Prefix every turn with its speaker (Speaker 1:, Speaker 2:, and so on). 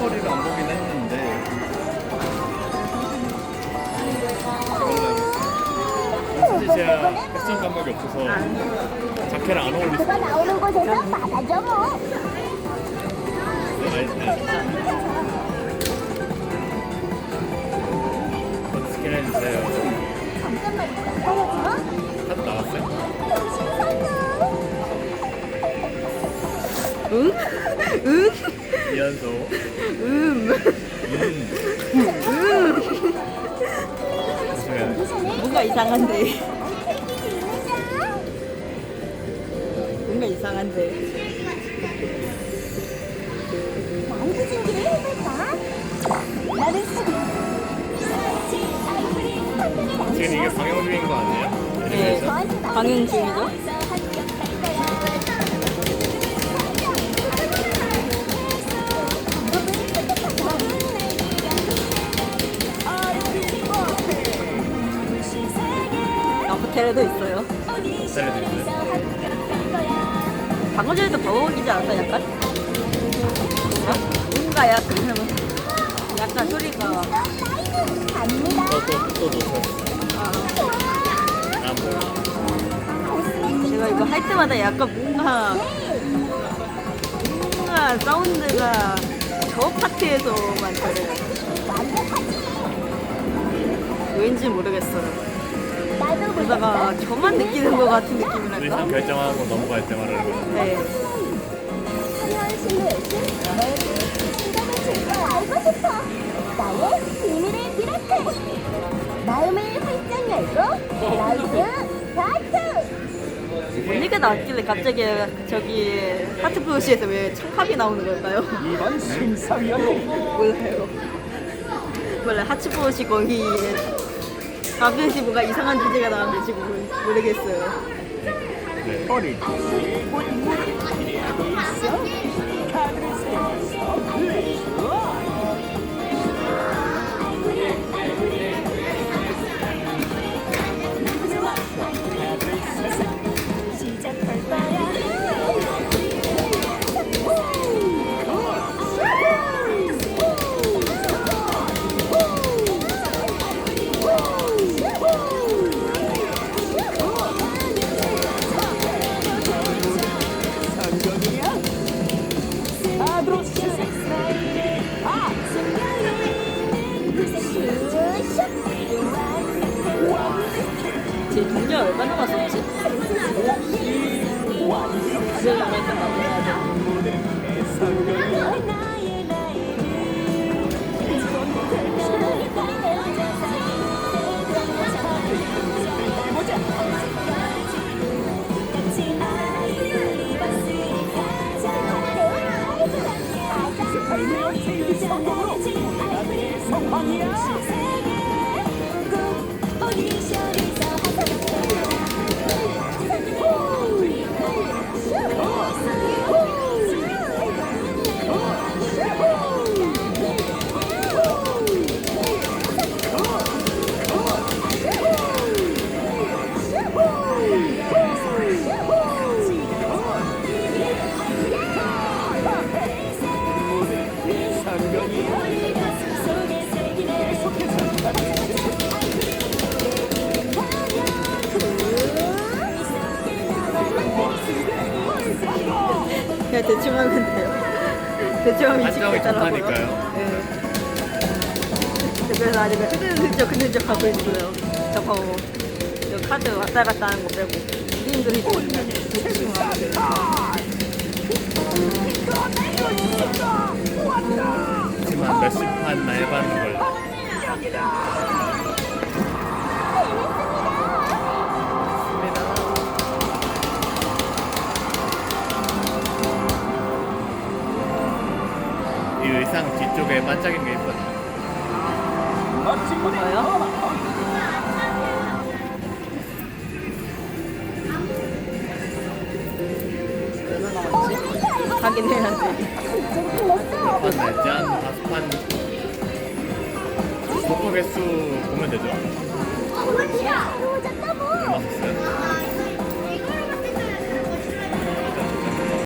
Speaker 1: 머리를 안 보긴 했는데 사실 제가 패션 감각이 없어서 자켓을 안 어울릴 수
Speaker 2: 그거 나오는 곳에서 받아줘 뭐.
Speaker 1: 스캔 해주세요
Speaker 2: 잠깐만.
Speaker 1: 카드 나왔어요?
Speaker 2: 신상도.
Speaker 3: 응? 응?
Speaker 1: 이연소
Speaker 3: 음.
Speaker 1: 음 조심해야
Speaker 3: 뭔가 이상한데. 뭔가 이상한데.
Speaker 2: 해볼까?
Speaker 1: 지금 이게 방영 중인 거 아니에요?
Speaker 3: 네. 방영 중이죠? 아, 호텔에도 있어요.
Speaker 1: 셀레도 있어요?
Speaker 3: 방금 전에도 버벅이지 않았어, 약간? 어? 뭔가 약간, 약간 소리가.
Speaker 1: 놓쳤어
Speaker 3: 아,
Speaker 1: 아 몰라
Speaker 3: 제가 이거 할 때마다 약간 뭔가, 뭔가 사운드가 저 파트에서만 들려요. 왠지 모르겠어요. 그러다가 저만 느끼는 것 같은 느낌이랄까?
Speaker 1: 의상 결정하고 넘어갈 때 말하는 거
Speaker 3: 네.
Speaker 2: 나의. 마음을 활짝 열고 하트.
Speaker 3: 언니가 나왔길래 갑자기 저기 하트 프로시에서 왜 청합이 나오는 걸까요?
Speaker 4: 이런 신상이야.
Speaker 3: 몰라요. 몰라 하트 프로시 거기에 가끔씩 뭔가 이상한 주제가 나왔는데 지금 모르겠어요.
Speaker 1: 네.
Speaker 4: 어릴 때 꽃무를 기대하고 있어. 카드를 상경이야.
Speaker 3: 그냥 대충 하면 돼요. 대충 하면 익숙해지더라고요.
Speaker 1: 좋다니까요.
Speaker 3: 네. 그래서 아직 흐느적 흐느적 하고 있어요. 저거 저 카드 왔다 갔다 하는 거 빼고 게임들이 대충 하고 있어요.
Speaker 1: 하지만 몇십 판 해봤는 걸 이 의상 뒤쪽에 반짝이는 게
Speaker 4: 무대.
Speaker 3: 뭐요? 얼마 남았지? 하긴 해야지.
Speaker 1: 판 날짠 다섯 판 복구 개수 보면 되죠 얼마 썼어요?